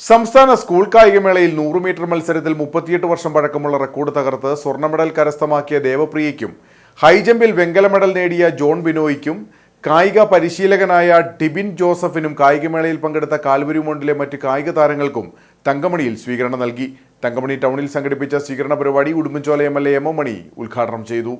സംസ്ഥാന സ്കൂൾ കായികമേളയിൽ നൂറ് മീറ്റർ മത്സരത്തിൽ മുപ്പത്തിയെട്ട് വർഷം പഴക്കമുള്ള റെക്കോർഡ് തകർത്ത് സ്വർണ മെഡൽ കരസ്ഥമാക്കിയ ദേവപ്രിയയ്ക്കും ഹൈജമ്പിൽ വെങ്കല മെഡൽ നേടിയ ജോൺ ബിനോയ്ക്കും കായിക പരിശീലകനായ ഡിബിൻ ജോസഫിനും കായികമേളയിൽ പങ്കെടുത്ത കാൽവരിമോണ്ടിലെ മറ്റ് കായിക താരങ്ങൾക്കും തങ്കമണിയിൽ സ്വീകരണം നൽകി. തങ്കമണി ടൗണിൽ സംഘടിപ്പിച്ച സ്വീകരണ പരിപാടി Udumbanchola M L A M M Mani ഉദ്ഘാടനം ചെയ്തു.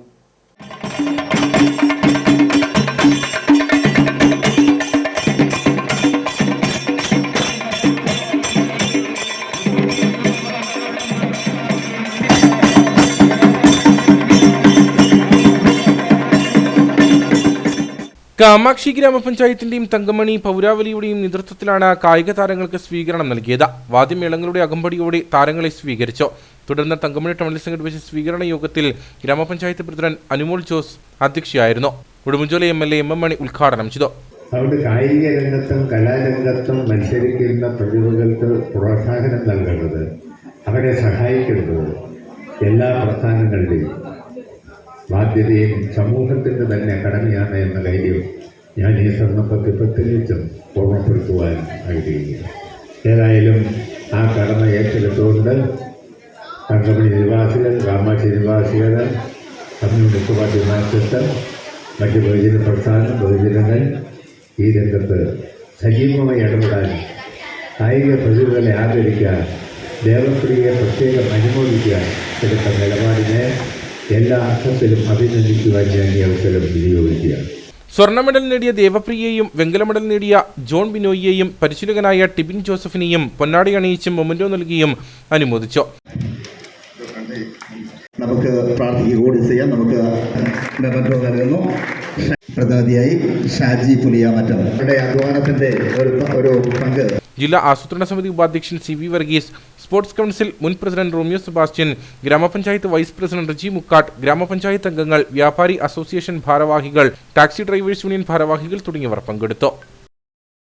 കാമാക്ഷി ഗ്രാമപഞ്ചായത്തിന്റെയും തങ്കമണി പൗരാവലിയുടെയും നേതൃത്വത്തിലാണ് കായിക താരങ്ങൾക്ക് സ്വീകരണം നൽകിയത്. വാദ്യമേളങ്ങളുടെ അകമ്പടിയോടെ താരങ്ങളെ സ്വീകരിച്ചു. തുടർന്ന് തങ്കമണി ടൗണിൽ സംഘടിപ്പിച്ച സ്വീകരണ യോഗത്തിൽ ഗ്രാമപഞ്ചായത്ത് president Anumol Jose അധ്യക്ഷയായിരുന്നു. Udumbanchola M L A M M Mani ഉദ്ഘാടനം ചെയ്തു. കായിക രംഗത്തും കലാരംഗത്തും മത്സരിക്കുന്ന പ്രതിഭകൾക്ക് പ്രോത്സാഹനം നൽകേണ്ടത് അവരെ സഹായിക്കേണ്ടത് എല്ലാ പ്രസ്ഥാനങ്ങളുടെയും ബാധ്യതയും സമൂഹത്തിന്റെ തന്നെ കടമയാണ് എന്ന കാര്യം ഞാൻ ഈ സന്ദർഭത്തിൽ പ്രത്യേകിച്ചും ഓർമ്മപ്പെടുത്തുവാൻ ആഗ്രഹിക്കുന്നു. ഏതായാലും ആ കടമ ഏറ്റെടുത്തുകൊണ്ട് തങ്കമണി നിവാസികൾ കാമാക്ഷി നിവാസികൾ കമ്മ്യൂണിസ്റ്റ് പാർട്ടി മാർക്സിസ്റ്റ് മറ്റ് ബഹുജന പ്രസ്ഥാനം ബഹുജനങ്ങൾ ഈ രംഗത്ത് സജീവമായി ഇടപെടാൻ കായിക പ്രതിഭകളെ ആദരിക്കാൻ ദേവപ്രിയെ പ്രത്യേകം അനുമോദിക്കാൻ എടുത്ത നിലപാടിനെ എല്ലാ അർത്ഥത്തിലും അഭിനന്ദിക്കുവാൻ ഞാൻ ഈ അവസരം വിനിയോഗിക്കുകയാണ്. സ്വർണ മെഡൽ നേടിയ ദേവപ്രിയയെയും വെങ്കല മെഡൽ നേടിയ ജോൺ ബിനോയിയെയും പരിശീലകനായ ടിബിൻ ജോസഫിനെയും പൊന്നാടി അണിയിച്ചും മൊമന്റോ നൽകിയും അനുമോദിച്ചു. നമുക്ക് പ്രാർത്ഥിക്കുക കൂടി ചെയ്യാം. നമുക്ക് മെമ്മന്റോ നൽകുന്നു പ്രതിനിധിയായി ഷാജി പുലിയാമറ്റം അവരുടെ ഒരു ഒരു പങ്ക്. ജില്ലാ ആസൂത്രണ സമിതി ഉപാധ്യക്ഷൻ C V Varghese sports council മുൻ പ്രസിഡന്റ് റോമിയോ സെബാസ്റ്റ്യൻ ഗ്രാമപഞ്ചായത്ത് വൈസ് പ്രസിഡന്റ് റിജി മുക്കാട്ട് ഗ്രാമപഞ്ചായത്ത് അംഗങ്ങൾ വ്യാപാരി അസോസിയേഷൻ ഭാരവാഹികൾ ടാക്സി ഡ്രൈവേഴ്സ് യൂണിയൻ ഭാരവാഹികൾ തുടങ്ങിയവർ പങ്കെടുത്തു.